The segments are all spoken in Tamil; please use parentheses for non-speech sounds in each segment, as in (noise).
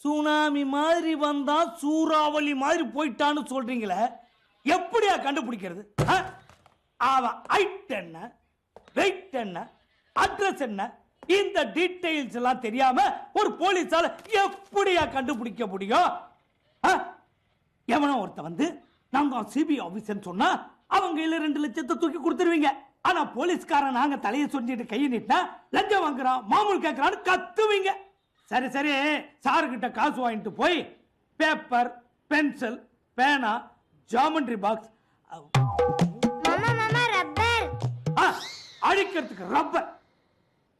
சுனாமி மாதிரி வந்தா சூறாவளி மாதிரி போயிட்டான்னு சொல்றீங்களே எப்படியா கண்டுபிடிக்கிறது? ஆ? அவன் ஹைட் என்ன வெயிட் என்ன அட்ரஸ் என்ன? இந்த டீடைல்ஸ் எல்லாம் தெரியாம ஒரு போலீஸால எப்படியா கண்டுபிடிக்க முடியும்? ஆ? எவனோ ஒருத்தன் வந்து நாங்க சிபிஐ ஆபீசர் சொன்னா அவங்க இல்ல ரெண்டு லட்சத்தை தூக்கி கொடுத்துருவீங்க. ஆனா போலீஸ்காரன் நாங்க தலையை சொஞ்சிட்டு கையை நீட்டினா லஞ்சம் வாங்குறான் மாமூல் கேட்கறான்னு கத்துவீங்க. சரி சரி. சாரு கிட்ட காசு வாங்கிட்டு போய் பேப்பர் பென்சில் பேனா ஜாமெண்ட்ரி பாக்ஸ் அழிக்கிறதுக்கு ரப்பர்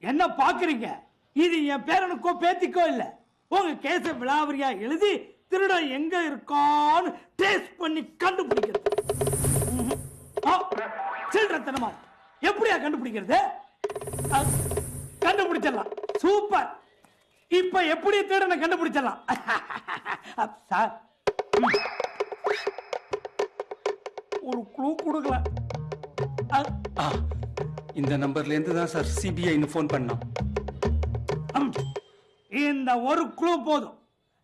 என்ன பாக்குறீங்க? இது என் பேரனுக்கோ பேத்திக்கோ இல்ல. உங்க கேச விளாவரியா எழுதி திருடன் எங்க இருக்கான்னு டேஸ்ட் பண்ணி கண்டுபிடிக்கிறது. சில்லறத்தனமா? எப்படியா கண்டுபிடிக்கிறது? கண்டுபிடிச்சிடலாம். சூப்பர். இப்ப எப்படி திருடனை கண்டுபிடிச்சிடலாம்? அ, (laughs) சார். ஒரு க்ளூ கொடுக்கல இந்த நம்பர்ல இருந்து தான் சார் சிபிஐன்னு ஃபோன் பண்ணோம். இந்த ஒரு குழு போதும்.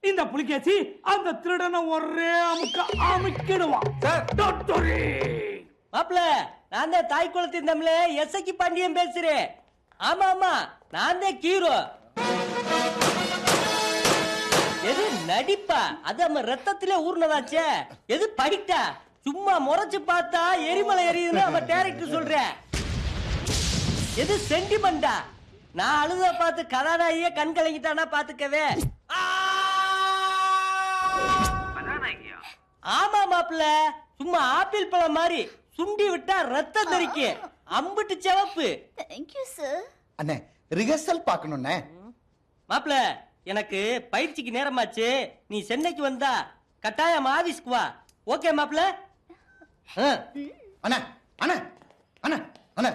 இந்த புலிகேசி அந்த திருடனை ஒரே அமுக்க அமுக்கிடுவான். மாப்ள நான் தான் தாய் குளத்தின் தமிழ எஸ்ஐக்கு பாண்டியன் பேசுறேன். ஆமா ஆமா. நான் தான் ஹீரோ எது நடிப்பா? அது நம்ம ரத்தத்திலே ஊர்னதாச்சே. எது படிட்டா? சும்மா முறைச்சு பார்த்தா எரிமலை எரியுதுன்னு அவன் டேரக்டர் சொல்ற. எது சென்டிமெண்டா நான் அழுத பார்த்து கதாநாயகியே கண் கலங்கிட்டானா பாத்துக்கவே ஆமா மாப்ள சும்மா ஆப்பிள் பழம் மாதிரி சுண்டி விட்டா ரத்தம் தெரிக்கு. அம்புட்டு சிவப்பு. தேங்க்யூ சார் அண்ணே ரிஹர்சல் பார்க்கணுண்ணே மாப்ள எனக்கு பயிற்சிக்கு நேரமாச்சு. நீ சென்னைக்கு வந்தா கட்டாயம் ஆபீஸ்க்கு வா. ஓகே மாப்ள? ஆ, அண்ணே அண்ணே அண்ணே அண்ணே.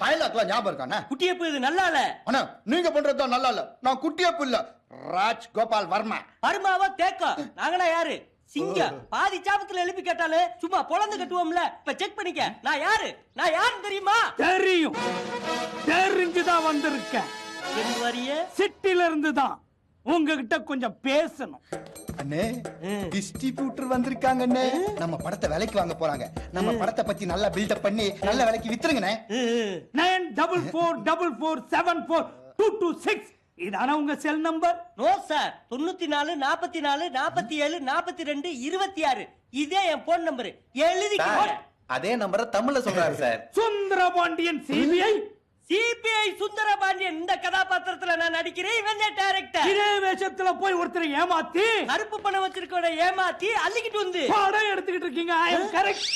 டைலாக்லாம் ஞாபகம் இருக்கா அண்ணே? குட்டியப்பு இது நல்லா இல்ல அண்ணா நீங்க பண்றது தான் நல்லா இல்ல நான் குட்டியப்பு இல்ல ராஜ் கோபால் வர்மா. பருமாவா தேக்கம். நாங்கனா யாரு? சிங்கம் பாதி சாபத்துல எழுப்பி கேட்டாலே சும்மா பொழந்து கட்டுவோம்ல. இப்ப செக் பண்ணிக்க. நான் யாரு? நான் யாருன்னு தெரியுமா? தெரியும். தெரிஞ்சுதான் வந்திருக்கேன். என் வரிய சிட்டில இருந்து தான் உங்ககிட்ட கொஞ்சம் பேசணும். அண்ணே டிஸ்ட்ரிபியூட்டர் வந்திருக்காங்க அண்ணே. நம்ம படத்தை விலைக்கு வாங்க போறாங்க. நம்ம படத்தை பத்தி நல்லா பில்டப் பண்ணி நல்ல விலைக்கு வித்துருங்கண்ணே. Nine double four double four seven four two two six. இதான உங்க செல் நம்பர் நோ சார். தொண்ணூத்தி நாலு நாற்பத்தி நாலு நாற்பத்தி ஏழு நாற்பத்தி ரெண்டு இருபத்தி ஆறு இதே என் போன் நம்பர் எழுதிக்கோங்க. அதே நம்பரை தமிழ்ல சொல்றாரு sir. Sundarapandian CBI CBI Sundara Pandian இந்த கதாபாத்திரத்துல நான் நடிக்கிறேன். இவன் டைரக்டர் இதே வேஷத்துல போய் ஒருத்தரை ஏமாத்தி கருப்பு பணம் வச்சிருக்கோட ஏமாத்தி அள்ளிக்கிட்டு வந்து. படம் எடுத்துக்கிட்டு இருக்கீங்க. ஐ எம் கரெக்ட்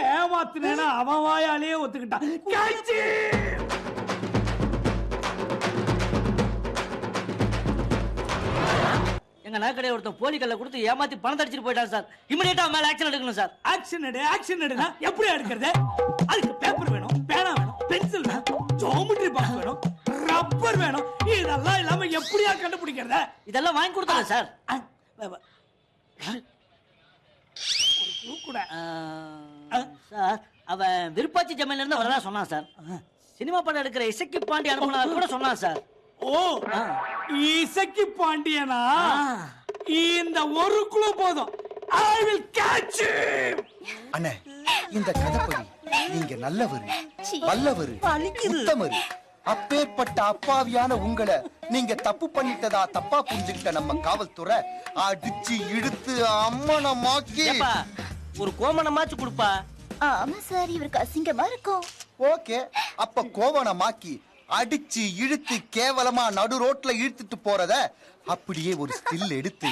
ஏமாத்தினேனா அவன் வாயாலேயே ஒத்துக்கிட்டான். கேட்சி! எங்க நகைக்கடை ஒருத்தன் போலி கல்ல கொடுத்து ஏமாத்தி பணம் அடிச்சிட்டு போயிட்டான் சார். இமிடியேட்டா மேல ஆக்ஷன் எடுக்கணும் சார். ஆக்ஷன் எடு ஆக்ஷன் எடுனா எப்படி எடுக்கிறது? அதுக்கு பேப்பர் வேணும் பேனா வேணும். பென்சில் வேணும் ஜோமெட்ரி பாக்ஸ் வேணும் ரப்பர் வேணும். இதெல்லாம் இல்லாம எப்படியா கண்டுபிடிக்கிறது? இதெல்லாம் வாங்கி கொடுத்தாங்க சார். கூட. சார் அவன் விருப்பாச்சி ஜமீன்ல இருந்து வரதா சொன்னான் சார். சினிமா படம் எடுக்கிற இசக்கி பாண்டி அனுப்புனதா கூட சொன்னான் சார். ஓ இசக்கி பாண்டியனா? இந்த ஒரு குழு போதும். ஐ வில் கேட்ச் அண்ணே இந்த கதைப்படி நீங்க நல்லவரு வல்லவரு உத்தமரு. அப்பேற்பட்ட அப்பாவியான உங்களை நீங்க தப்பு பண்ணிட்டதா தப்பா புரிஞ்சுக்கிட்ட நம்ம காவல்துறை அடிச்சு இழுத்து அம்மனமாக்கி. ஒரு கோமணமாச்சு கொடுப்பா. ஆமா சார் இவருக்கு அசிங்கமா இருக்கும். ஓகே அப்ப கோவணமாக்கி அடிச்சு இழுத்து கேவலமா நடு ரோட்ல இழுத்துட்டு போறத அப்படியே ஒரு ஸ்டில் எடுத்து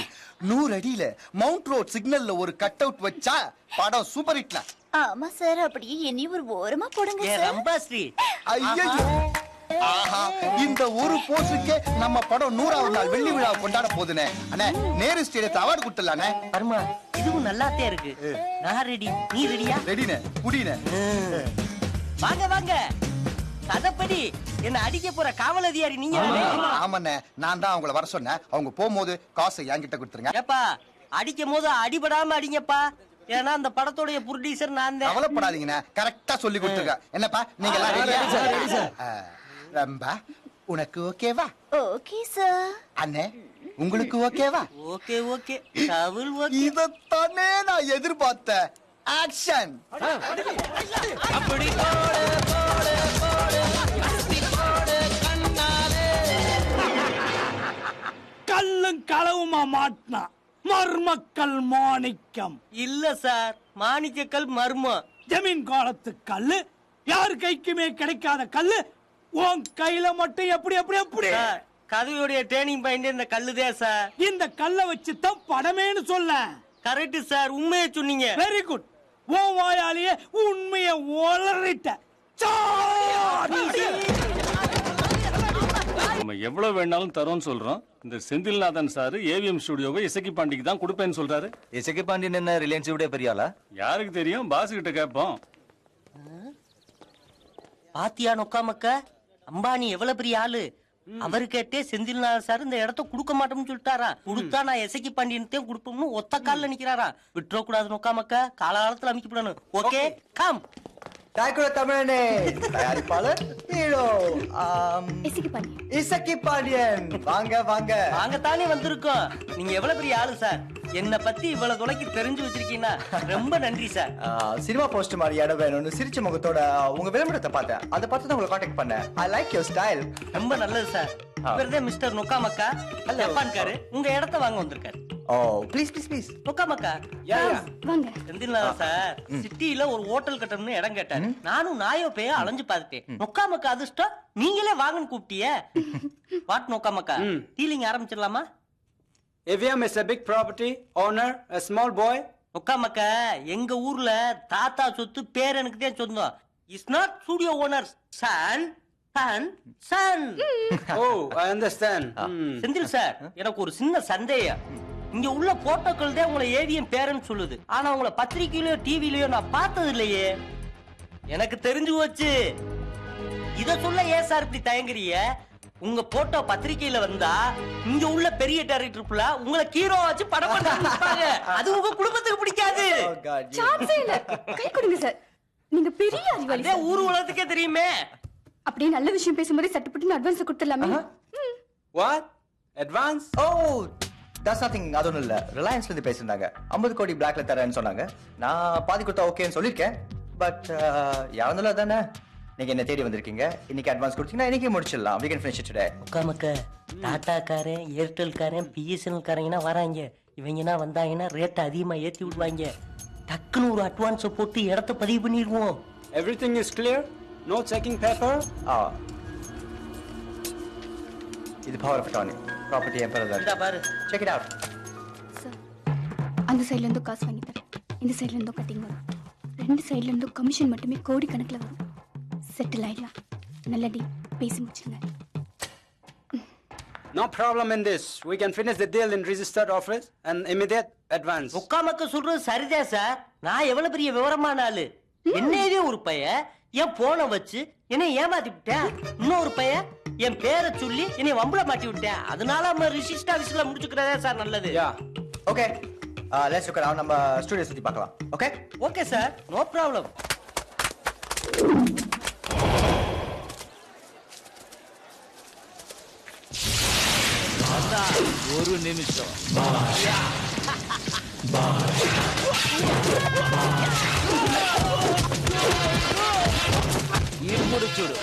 நூறு அடியில மவுண்ட் ரோட் சிக்னல்ல ஒரு கட் அவுட் வச்சா படம் சூப்பர் ஹிட்ல. ஆமா சார் அப்படியே என்னையும் ஒரு ஓரமா போடுங்க ரம்பாஸ்ரீ ஐயோ ஆஹா இந்த ஒரு போஸுக்கே நம்ம படம் நூறாவது நாள் வெள்ளி விழா கொண்டாட போதுனே அண்ணே நேரு ஸ்டேடியத்தை அவார்டு கொடுத்துடலானே. பருமா இதுவும் நல்லாத்தே இருக்கு. நான் ரெடி நீ ரெடியா ரெடினே குடினே வாங்க வாங்க. கதைப்படி. என்ன அடிக்க போற காவல் அதிகாரி நீங்க? ஆமாண்ணே. நான் தான் அவங்கள வர சொன்னேன். அவங்க போகும்போது காசை என்கிட்ட கொடுத்துருங்க. ஏப்பா அடிக்கும் போது அடிபடாம அடிங்கப்பா. ஏன்னா அந்த படத்தோடைய ப்ரொடியூசர் நான் தான். கவலைப்படாதீங்கண்ணே. கரெக்டா சொல்லி கொடுத்துருங்க. என்னப்பா நீங்க எல்லாம் ரொம்ப உனக்கு ஓகேவா ஓகே சார் அண்ணே உங்களுக்கு ஓகேவா ஓகே ஓகே டபுள் ஓகே இதத்தானே நான் எதிர்பார்த்தேன். ஆக்ஷன் கல்லும் களவுமா மாட்டினா? மர்மக்கல் மாணிக்கம். இல்ல சார் மாணிக்கக்கல் மர்மம். ஜமீன் காலத்து கல்லு யார் கைக்குமே கிடைக்காத கல்லு உன் கையில மட்டும் எப்படி எப்படி எப்படி? கதையுடைய டேர்னிங் பாயிண்ட் இந்த கல்லுதே சார். இந்த கல்லை வச்சு தான் படமேன்னு சொல்ல. கரெக்ட் சார் உண்மையை சொன்னீங்க. வெரி குட் உன் வாயாலேயே உண்மைய ஒளறிட்ட எவ்வளவு வேணாலும் தரோம்னு சொல்றோம். இந்த செந்தில்நாதன் சார் ஏவிஎம் ஸ்டுடியோவை இசக்கி பாண்டிக்கு தான் கொடுப்பேன்னு சொல்றாரு. இசைக்கு பாண்டியன் என்ன ரிலையன்ஸ் விட பெரிய ஆளா? யாருக்கு தெரியும்? பாஸ் கிட்ட கேட்போம். பாத்தியா நொக்காமக்க? அம்பானி எவ்வளவு பெரிய ஆளு? அவரு கேட்டே செந்தில்நாதன் சார் இந்த இடத்த கொடுக்க மாட்டோம்னு சொல்லிட்டாரா? கொடுத்தா நான் எசைக்கு பாண்டியன்த்தையும் கொடுப்போம்னு ஒத்த கால்ல நிக்கிறாரா? விட்டுற கூடாது நொக்காமக்க. காலகாலத்துல அமைக்கப்படணும். ஓகே. கம். தாய்க்குள்ள தமிழனே. தயாரிப்பாளர் ஹீரோ இசைக்கு பண்ணி இசக்கி பாண்டியன். வாங்க வாங்க. நாங்க தானே வந்திருக்கோம். நீங்க எவ்வளவு பெரிய ஆளு சார். என்ன பத்தி இவ்வளவு தொலைக்கு தெரிஞ்சு வச்சிருக்கீங்கன்னா ரொம்ப நன்றி சார். சினிமா போஸ்ட் மாதிரி இடம் வேணும்னு சிரிச்ச முகத்தோட உங்க விளம்பரத்தை பார்த்தேன். அதை பார்த்து தான் உங்களை காண்டாக்ட் பண்ணேன். ஐ லைக் யுவர் ஸ்டைல் ரொம்ப நல்லது சார். இவர்தான் மிஸ்டர் நொக்காமக்கா. ஜப்பான்காரு. உங்க இடத்த வாங்க வந்திருக்காரு. ஓ. ப்ளீஸ் ப்ளீஸ் ப்ளீஸ் நொக்காமக்கா வாங்க. செந்தில்நாதன் சார் சிட்டில ஒரு ஹோட்டல் கட்டணும்னு இடம் கேட்டாரு. நானும் நாயோ பேய அலைஞ்சு பார்த்துட்டேன். நொக்காமக்கா அதிர்ஷ்டம்? நீங்களே வாங்கன்னு கூப்பிட்டியே? (laughs) வாட் நொக்காமக்கா டீலிங் ஆரம்பிச்சிடலாமா? AVM is a big property, owner, a small boy. நொக்காமக்கா எங்க ஊர்ல தாத்தா சொத்து பேரனுக்கு தான் சொந்தம். Is not studio owner son son son I understand. Hmm. Senthil sir எனக்கு ஒரு சின்ன சந்தேகம். இங்க உள்ள போட்டோக்கள் தான் உங்களை ஏவிஎம் பேரன்னு சொல்லுது. ஆனா உங்களை பத்திரிக்கையிலயோ டிவிலயோ நான் பார்த்தது இல்லையே. எனக்கு தெரிஞ்சு போச்சு. இத சொல்ல ஏன் சார் இப்படி தயங்குறீங்க? உங்க போட்டோ பத்திரிக்கையில வந்தா இங்க உள்ள பெரிய டைரக்டர் புள்ள உங்களை ஹீரோ வச்சு படம் பண்ணாங்க அது உங்க குடும்பத்துக்கு பிடிக்காது. Oh சான்ஸே இல்ல. கை கொடுங்க சார். நீங்க பெரிய அறிவாளி. ஊர் உலகத்துக்கே தெரியுமே. அப்படியே நல்ல விஷயம் பேசும்போது சட்டுப்பட்டு அட்வான்ஸ் கொடுத்துடலாமே. What? Advance? ஓ தட்ஸ் நதிங் அது ஒன்றும் இல்லை ரிலையன்ஸ்ல இருந்து பேசியிருந்தாங்க. ஐம்பது கோடி பிளாக்ல தரேன்னு சொன்னாங்க. நான் பாதி கொடுத்தா ஓகேன்னு சொல்லியிருக்கேன். பட் யாருந்தாலும் அதானே? நீங்க என்ன தேடி வந்திருக்கீங்க. இன்னைக்கு அட்வான்ஸ் கொடுத்தீங்கன்னா இன்னைக்கு முடிச்சிடலாம். Can finish it today. உட்காமக்க Tata காரன் ஏர்டெல் காரன் பிஎஸ்என்எல் காரங்கன்னா வராங்க. இவங்கன்னா வந்தாங்கன்னா ரேட் அதிகமா ஏத்தி விடுவாங்க. டக்குன்னு ஒரு அட்வான்ஸை போட்டு இடத்த பதிவு பண்ணிடுவோம். Everything is clear? No checking paper? ஆ. இது பவர் ஆஃப் அட்டார்னி ப்ராப்பர்ட்டி என் பேர் இந்தா பாரு செக் இட் அவுட் அந்த சைடுல இருந்தும் காசு வாங்கி தரேன். இந்த சைடுல இருந்தும் கட்டிங் வரும் ரெண்டு சைடுல இருந்தும் கமிஷன் மட்டுமே கோடி கணக்குல வரும். செட்டில் ஆயிடலாம். நல்ல டீ பேசி முடிச்சிருங்க. No problem in this. We can finish the deal in registered office and immediate advance. உட்காமக்க சொல்றது சரிதான் சார் நான் எவ்வளவு பெரிய விவரமான ஆளு? என்னையவே ஒரு பைய என் போனை வச்சு என்னை ஏமாத்தி விட்டேன் இன்னொரு பைய என் பேரை சொல்லி என்னை வம்புல மாட்டி விட்டேன். அதனால நம்ம ரிசிஸ்ட் ஆபீஸ்ல முடிச்சுக்கிறதே சார் நல்லது. ஓகே. லெட்ஸ் லுக் அரவுண்ட் நம்ம ஸ்டுடியோ சுத்தி பார்க்கலாம். Okay? Okay sir no problem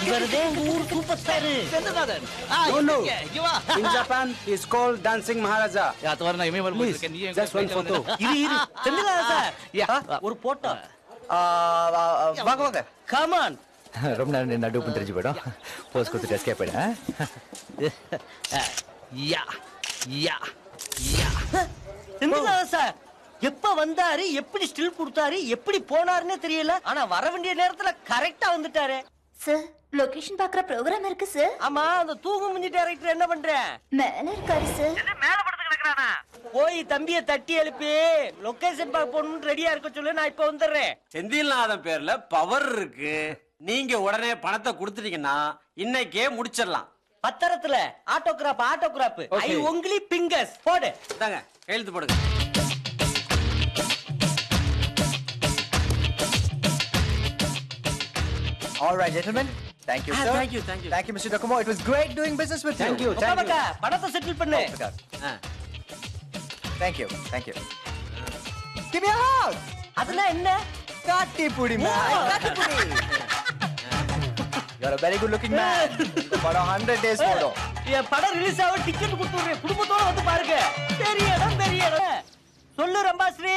இவருதே எங்க ஊர் சூப்பர் ஸ்டார். இரு இரு. செந்திலாதா சார் ஒரு போட்டோ வாங்க வாங்க. கமான் (laughs) ரொம்ப நேரம் தெரிஞ்சு போயிடும். போஸ்ட் கொடுத்துட்டு எஸ்கேப் போயிடுறேன் செந்திலாதா சார் எப்ப வந்தாரு எப்படி ஸ்டில் கொடுத்தாரு எப்படி போனாருன்னே தெரியல. ஆனா வர வேண்டிய நேரத்துல கரெக்டா வந்துட்டாரு. சார் லொகேஷன் பாக்குற ப்ரோக்ராம் இருக்கு சார் ஆமா அந்த தூங்கு முஞ்சி டைரக்டர் என்ன பண்ற? மேல இருக்காரு சார் மேல படுத்து கிடக்குறானா? போய் தம்பிய தட்டி எழுப்பி லொகேஷன் பார்க்க போகணும்னு ரெடியா இருக்க சொல்லு நான் இப்ப வந்துடுறேன். செந்தில்நாதன் பேர்ல பவர் இருக்கு. நீங்க உடனே பணத்தை கொடுத்துட்டீங்கன்னா இன்னைக்கே முடிச்சிடலாம். பத்திரத்துல ஆட்டோகிராப் ஆட்டோகிராப் ஐ. ஒங்கிலி பிங்கர்ஸ் போடு. இந்தாங்க கையெழுத்து போடுங்க. All right, gentlemen. Thank you, Ah, sir. thank you, thank you. Thank you, Mr. Docomo. It was great doing business with Thank you. you, thank you. மக்கா பணத்தை செட்டில் பண்ணு Oh, you, thank you. Give me a hug. அதெல்லாம் என்ன காட்டி புடி man. காட்டி புடி. You're a very good looking man. இந்த படம் 100 days ஓடும். என் படம் ரிலீஸ் ஆக டிக்கெட் கொடுத்துறேன் குடும்பத்தோட வந்து பாருங்க பெரிய இடம் பெரிய இடம் சொல்லு ரம்பாஸ்ரீ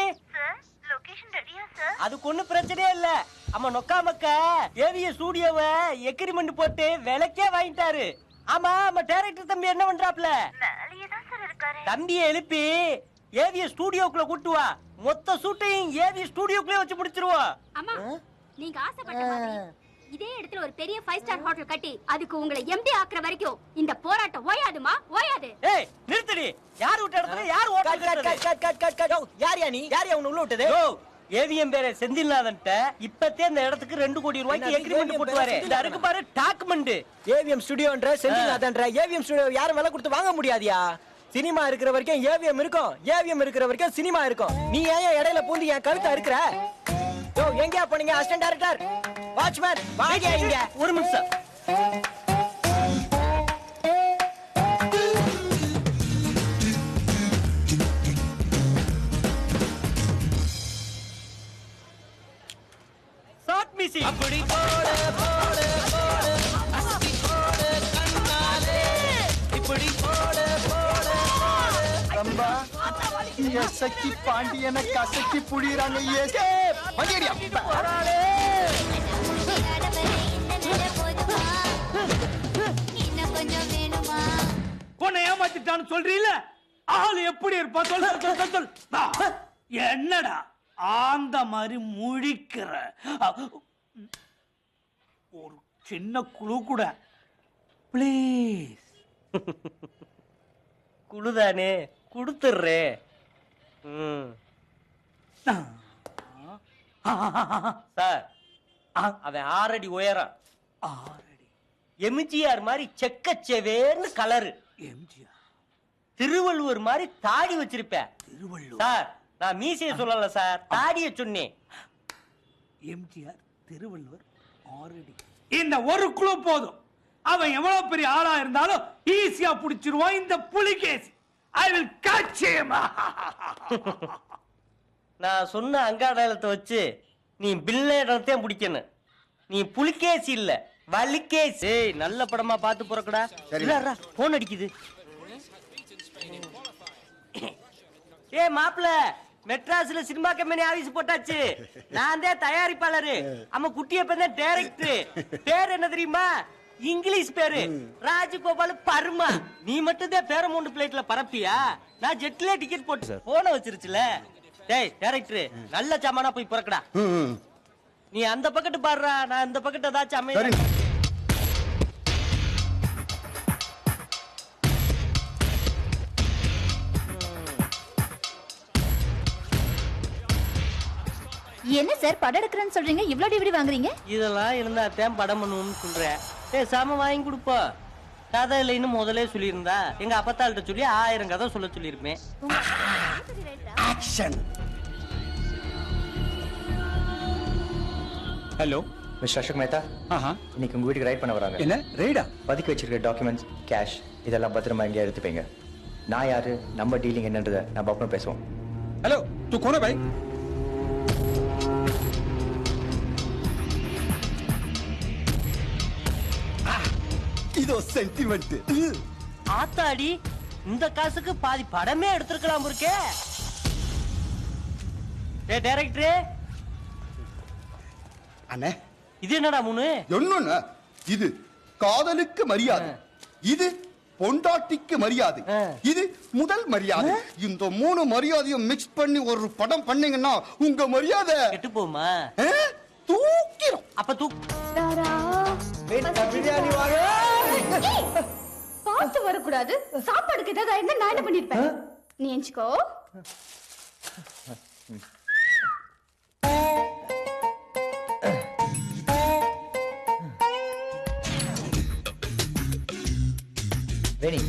அதுக்கு ஒண்ணும் பிரச்சனையே இல்ல ஆமா நொக்கா மக்கா. ஏவிய ஸ்டூடியோவை எக்ரிமெண்ட் போட்டு விலைக்கே வாங்கிட்டாரு. ஆமா ஆமா டைரக்டர் தம்பி என்ன பண்றாப்ல? தம்பியை எழுப்பி ஏவிய ஸ்டூடியோக்குள்ள கூட்டு வா. மொத்த ஷூட்டையும் ஏவிய ஸ்டூடியோக்குள்ளே வச்சு முடிச்சிருவோம். அம்மா நீங்க ஆசைப்பட்ட மாதிரி இதே இடத்துல ஒரு பெரிய ஃபைவ் ஸ்டார் ஹோட்டல் கட்டி அதுக்கு உங்களை எம்டி ஆக்குற வரைக்கும் இந்த போராட்டம் ஓயாதுமா? ஓயாது. ஏய் நிறுத்தடி. யார் விட்ட இடத்துல யார் ஓட்ட கட் கட் கட் கட் யார் யா நீ? யார் யா உன்ன உள்ள விட்டது? ஏவிஎம் பேர செந்தில்நாதன்ட்ட இப்பத்தே இந்த இடத்துக்கு ரெண்டு கோடி ரூபாய்க்கு எக்ரிமெண்ட் போட்டுவாரு அருக்கு பாரு டாக்குமெண்ட் ஏவிஎம் ஸ்டுடியோன்ற செந்தில்நாதன்ற ஏவிஎம் ஸ்டுடியோ யாரும் விலை கொடுத்து வாங்க முடியாதியா? சினிமா இருக்கிற வரைக்கும் ஏவிஎம் இருக்கும் ஏவிஎம் இருக்கிற வரைக்கும் சினிமா இருக்கும். நீ ஏன் இடையில பூந்து என் கழுத்தை இருக்கிற யோ எங்கயா போனீங்க அசிஸ்டன்ட் டைரக்டர் வாட்ச்மேன் வாங்க இங்க. ஒரு நிமிஷம். மியூசிக் அப்படி போட போட போட. அஸ்தி போட கண்ணாலே. இப்படி போட போட ரம்பா எசக்கி பாண்டியனை கசக்கி புடிறாங்க ஏசே உன்னை ஏமாத்திட்டான்னு சொல்றீல ஆள் எப்படி இருப்பா? சொல் சொல், என்னடா? ஆந்த மாதிரி முழிக்கிற. ஒரு சின்ன குழு கூட. ப்ளீஸ் (laughs) குழுதானே? கொடுத்துடுறே ம். சார் அவன் ஆறடி உயரம். ஆறடி. எம்ஜிஆர் மாதிரி செக்கச்செவேர்னு கலரு. எம்ஜிஆர். திருவள்ளுவர் மாதிரி தாடி வச்சிருப்பேன். திருவள்ளுவர். சார் நான் மீசைய சொல்லல சார். தாடிய சொன்னேன். எம்ஜிஆர். திருவள்ளுவர் ஆறடி. இந்த ஒரு குழு போதும். அவன் எவ்வளவு பெரிய ஆளா இருந்தாலும் ஈஸியா புடிச்சிருவான். இந்த Pulikesi I will catch him. (laughs) நான் சொன்ன அங்காடலத்தை வச்சு நீ பில்லேடத்தையும் பிடிக்கணும். நீ புலிகேசி இல்ல வலிகேசி ஏய் நல்ல படமா பார்த்து போறக்கடா. இல்ல போன் அடிக்குது. ஏ மாப்பிள மெட்ராஸ்ல சினிமா கம்பெனி ஆபீஸ் போட்டாச்சு. நான் தான் தயாரிப்பாளரு. அம்மா குட்டிய தான் டைரக்டர். பேர் என்ன தெரியுமா? இங்கிலீஷ் பேரு. ராஜகோபால் பர்மா. நீ மட்டும் தான் பேரமௌண்ட் பிளேட்ல பரப்பியா? நான் ஜெட்ல டிக்கெட் போட்டு போன வச்சிருச்சுல. டேய் டைரக்டர் நல்ல சாமானா போய் பிறக்கடா. நீ அந்த பக்கத்து பாடுறா நான் இந்த பக்கத்து ஏதாச்சும் அமைய என்ன சார் படம் எடுக்கிறேன்னு சொல்றீங்க? இவ்வளவு டிவிடி வாங்குறீங்க? இதெல்லாம் இருந்தா தான் படம் பண்ணுவோம்னு சொல்றேன். ஏ சாம வாங்கி கொடுப்போ. கதை இல்லைன்னு முதலே சொல்லியிருந்தா எங்க அப்பத்தாள்கிட்ட சொல்லி ஆயிரம் கதை சொல்ல சொல்லியிருப்பேன். ஹலோ மிஸ்டர் அசோக் மேத்தா ஆஹா. இன்னைக்கு உங்க வீட்டுக்கு ரைட் பண்ண வராங்க. என்ன? ரைடா பதுக்கி வச்சிருக்க டாக்குமெண்ட்ஸ் கேஷ் இதெல்லாம் பத்திரமா இங்கே எடுத்துப்பீங்க. நான் யாரு? நம்ம டீலிங் என்னன்றத நம்ம அப்புறம் பேசுவோம். ஹலோ தூ கோன பாய் இதோ சென்டிமெண்ட் ஆத்தாடி இந்த காசுக்கு பாதி படமே எடுத்திருக்கலாம் இருக்கே ஏ டைரக்டரே அண்ணே. இது என்னடா மூணு? என்னன்னு இது காதலுக்கு மரியாதை. இது பொண்டாட்டிக்கு மரியாதை. இது முதல் மரியாதை. இந்த மூணு மரியாதையும் மிக்ஸ் பண்ணி ஒரு படம் பண்ணீங்கன்னா உங்க மரியாதை கெட்டு போமா ஆ? தூக்கிரும். அப்ப தூ பிரியாணி வாங்க. பார்த்து வரக்கூடாது. சாப்பாடுக்கு ஏதாவது நான் என்ன பண்ணிருப்பேன்? நீ எஞ்சிக்கோ வேணி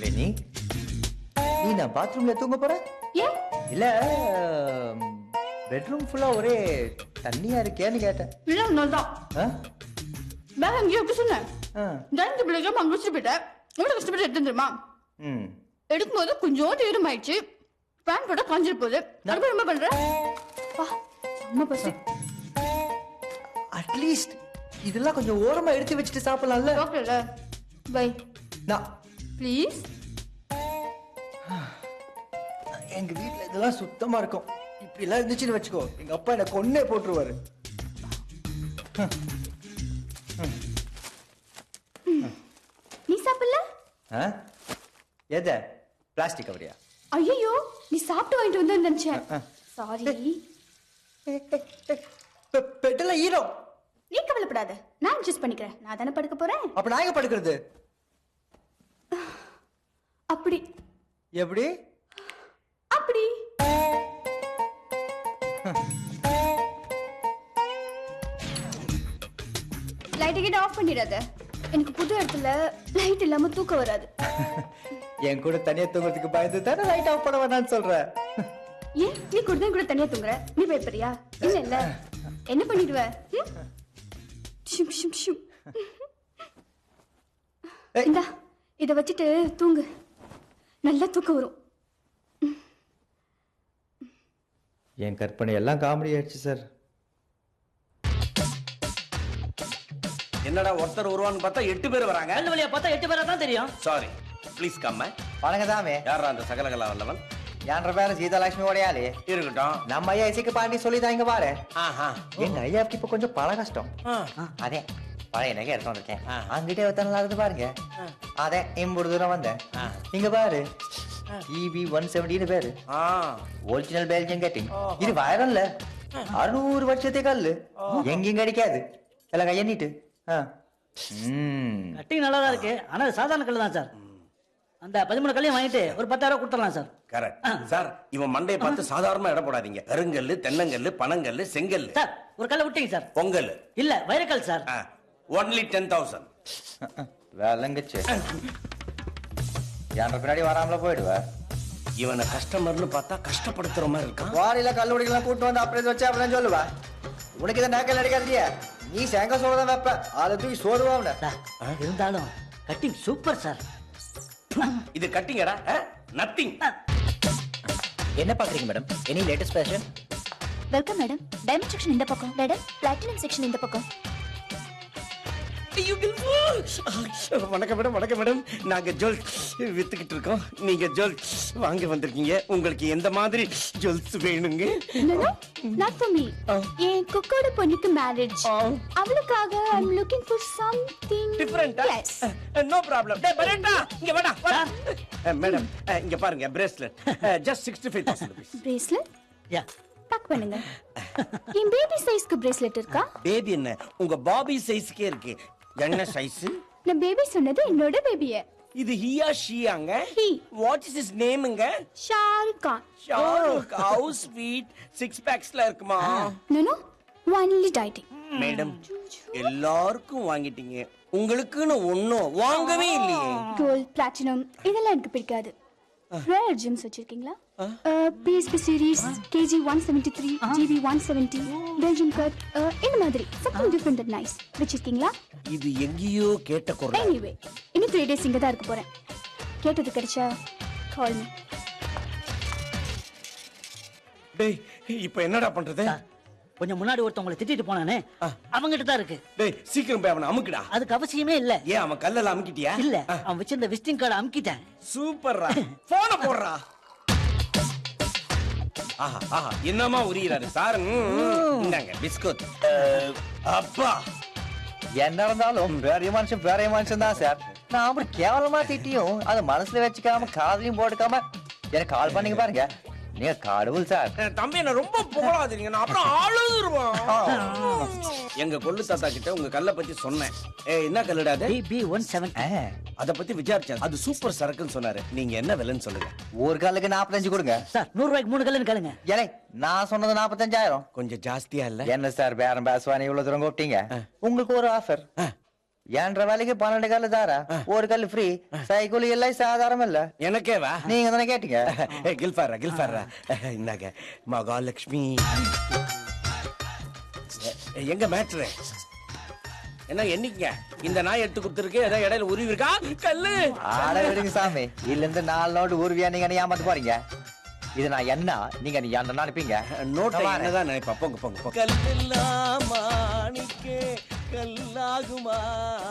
வேணி நீ நான் பாத்ரூம்ல தூங்க போற? ஏன் இல்ல பெட்ரூம் ஃபுல்லா ஒரே தண்ணியா இருக்கேன்னு கேட்டேன். இல்லை தான் ஆ? பேக் அங்கேயே எப்படி சொன்னேன். டேபிள் வைக்காம அங்கே வச்சுட்டு போயிட்டேன் எவ்வளோ கஷ்டப்பட்டு எடுத்து தெரியுமா ம். எடுக்கும்போது கொஞ்சோண்டு ஈரம் ஆயிடுச்சு. பேன் போட காஞ்சிட்டு போகுது. அதுக்கு ரொம்ப பண்றேன் வா அம்மா பசி. அட்லீஸ்ட் இதெல்லாம் கொஞ்சம் ஓரமா எடுத்து வச்சுட்டு சாப்பிடலாம்ல. டாக்டர்ல பை. நான் ப்ளீஸ். எங்க வீட்ல இதெல்லாம் சுத்தமா இருக்கும். இப்படி எல்லாம் இருந்துச்சுன்னு வச்சுக்கோ. எங்க அப்பா என்ன கொன்னே போட்டுருவாரு. நீ சாப்பிடல? ஆ? எத? பிளாஸ்டிக் கவரியா? ஐயோ நீ சாப்பிட்டு வாங்கிட்டு வந்து நினைச்சேன். சாரி பெட்டில் ஈரம். நீ கவலைப்படாத. நான் அட்ஜஸ்ட் பண்ணிக்கிறேன். நான் தானே படுக்க போறேன்? அப்ப நான் எங்க படுக்கிறது அப்படி எப்படி? அப்படி. லைட்டை கிட்ட ஆஃப் பண்ணிடாத. எனக்கு புது இடத்துல லைட் இல்லாம தூக்கம் வராது. (laughs) என் கூட தனியா தூங்குறதுக்கு பயந்து தானே லைட் ஆஃப் பண்ண வேணாம்னு சொல்றேன் ஏன் நீ கூட கூட தனியா தூங்குற? நீ பயப்படுறியா? இல்ல இல்ல. என்ன பண்ணிடுவ? ஷும், ஷும், ஷும். இந்தா இத வச்சுட்டு தூங்கு. நல்லா தூக்கம் வரும். என் கற்பனை எல்லாம் காமெடி ஆயிடுச்சு சார் என்னடா ஒருத்தர் வருவான்னு பார்த்தா எட்டு பேர் வராங்க? கல்லு வழியா பார்த்தா எட்டு பேரா தான் தெரியும். சாரி ப்ளீஸ் கம்ம வணக்கதாமே. யாரா அந்த சகலகலா வல்லவன்? என்ற பேரு சீதாலட்சுமி உடையாளி இருக்கட்டும். நம்ம ஐயா இசைக்கு பாண்டி சொல்லி இங்க பாரு. ஆஹா. எங்க ஐயாவுக்கு இப்ப கொஞ்சம் பல கஷ்டம். அதே. பழைய நகை எடுத்து வந்திருக்கேன். அங்கிட்டே எத்தனை நாள் இருந்து பாருங்க. அதே இம்புடு தூரம் வந்தேன். இங்க பாரு. இபி ஒன் செவன்டின்னு பேரு. ஒரிஜினல் பெல்ஜியம் கட்டிங் இது வைரல்ல அறுநூறு வருஷத்தை கல்லு. எங்கேயும் கிடைக்காது. எல்லாம் கையண்ணிட்டு. கட்டிங் நல்லா தான் இருக்கு. ஆனா சாதாரண கல்லு தான் சார். அந்த பதிமூணு கல்லையும் வாங்கிட்டு ஒரு பத்தாயிரம் கொடுத்துடலாம் சார். கரெக்ட் சார் இவன் மண்டையை பார்த்து சாதாரணமா இட போடாதீங்க. கருங்கல்லு தென்னங்கல்லு பனங்கல்லு செங்கல்லு. சார் ஒரு கல்லை விட்டீங்க சார். பொங்கல். இல்ல வைரக்கல் சார். ஒன்லி டென் தௌசண்ட் வேலைங்கச்சு என்ற பின்னாடி வராமல போயிடுவ இவனை கஸ்டமர்னு பார்த்தா கஷ்டப்படுத்துற மாதிரி இருக்கான் வாரியில கல்லூரிகள்லாம் கூட்டு வந்து அப்புறம் வச்சு அப்படிதான் சொல்லுவா உனக்கு இதை நேக்கல் அடிக்காதியா நீ செங்க சோறு தான் வைப்ப அதை தூக்கி சோறுவாங்க இருந்தாலும் கட்டிங் சூப்பர் சார் இது கட்டிங்கடா நத்திங் என்ன பாக்குறீங்க madam any latest fashion welcome madam diamond section இந்த பக்கம் மேடம் பிளாட்டினம் செக்ஷன் இந்த பக்கம் வணக்கம் மேடம் வணக்கம் மேடம். நாங்க ஜுவல் வித்துக்கிட்டு இருக்கோம். நீங்க ஜுவல் வாங்க வந்திருக்கீங்க. உங்களுக்கு எந்த மாதிரி ஜுவல்ஸ் வேணுங்க? மீ என் குக்கோட பொண்ணுக்கு மேரேஜ் அவளுக்காக I am looking for something டிஃபரெண்டா no problem டேய் பரேட்டா இங்க வாடா மேடம் இங்க பாருங்க bracelet just sixty five thousand rupees bracelet யா பேக் பண்ணுங்க. என் பேபி சைஸ்க்கு பிரேஸ்லெட் இருக்கா? பேபி என்ன? உங்க பாபி சைஸ்க்கே இருக்கு. என்ன சைஸ் நான் பேபி சொன்னது என்னோட பேபிய இது ஹியா ஷியாங்க he what is is நேமுங்க Shahrukh Khan. Shahrukh how sweet six பேக்ஸ்ல இருக்குமா? No no only dieting madam எல்லாருக்கும் வாங்கிட்டீங்க. உங்களுக்குன்னு ஒண்ணும் வாங்கவே இல்லையே. கோல்ட் பிளாட்டினம் இதெல்லாம் எனக்கு பிடிக்காது. ரேர் ஜிம்ஸ் வச்சிருக்கீங்களா? BSP series KG one seventy three GB one seventy Belgium cut இந்த மாதிரி. சம்திங் டிஃப்ரெண்ட் அண்ட் நைஸ் வச்சிருக்கீங்களா? இது எங்கேயோ கேட்ட குரல். எனிவே இன்னும் த்ரீ டேஸ் இங்கே தான் இருக்க போறேன். கேட்டது கிடைச்சா கால் மீ டேய் இப்போ என்னடா பண்றது? கொஞ்சம் முன்னாடி ஒருத்தவங்களை திட்டிட்டு போனானே அவங்கிட்ட தான் இருக்கு. டேய் சீக்கிரம் போய் அவனை அமுக்குடா. அதுக்கு அவசியமே இல்ல. ஏன் அவன் கல்லெல்லாம் அமுக்கிட்டியா? இல்ல அவன் வச்சிருந்த விசிட்டிங் கார்டு அமுக்கிட்டேன். சூப்பர்ரா. போன போடுறா. ஆஹா ஆஹா என்னமா உரியிறாரு? சார். இந்தாங்க பிஸ்கட். அப்பா. என்ன இருந்தாலும் வேற மனுஷன் வேற மனுஷன் தான் சார். நான் அப்படி கேவலமா திட்டியும் அதை மனசுல வச்சுக்காம காதலையும் போட்டுக்காம எனக்கு கால் பண்ணீங்க பாருங்க. நீங்க கடவுள் சார்? தம்பி என்ன ரொம்ப புகழாதீங்க. நான் அப்புறம் அழுதுருவான். எங்க கொள்ளு தாத்தா கிட்ட உங்க கல்லை பத்தி சொன்னேன். ஏய் என்ன கல்லுடா அது? B one seven. அத பத்தி விசாரிச்சேன் அது சூப்பர் சரக்குன்னு சொன்னாரு. நீங்க என்ன விலைன்னு சொல்லுங்க. ஒரு காலுக்கு நாற்பத்தஞ்சு கொடுங்க. சார் நூறு ரூபாய்க்கு மூணு கல்லுன்னு கேளுங்க. ஏலே நான் சொன்னது நாற்பத்தஞ்சாயிரம் கொஞ்சம் ஜாஸ்தியா இல்ல? என்ன சார் பேரம் பேசுவானே இவ்வளவு தூரம் கூப்பிட்டீங்க? உங்களுக்கு ஒரு ஆஃபர் ஏன்ற வேலைக்கு பன்னெண்டு கல்லு தாரா? ஒரு கல்லு ஃப்ரீ சைக்கிள் எல்லாம் சாதாரணம் இல்ல எனக்கே வா நீங்க தானே கேட்டீங்க கில்ஃபாரா கில்ஃபாரா இந்தாங்க மகாலட்சுமி. எங்க மேட்ரு? என்ன என்னைக்குங்க? இந்த நாய் எடுத்து கொடுத்துருக்கு ஏதோ இடையில உருவி இருக்கா கல்லு. ஆட விடுங்க சாமி. இதுல இருந்து நாலு நோட்டு உருவியா நீங்க ஏமாத்த போறீங்க? இது நான் என்ன? நீங்க நீ என்ன நினைப்பீங்க நோட்டை. என்னதான் நினைப்பா? போங்க போங்க போங்க. கல்லெல்லாம் caduma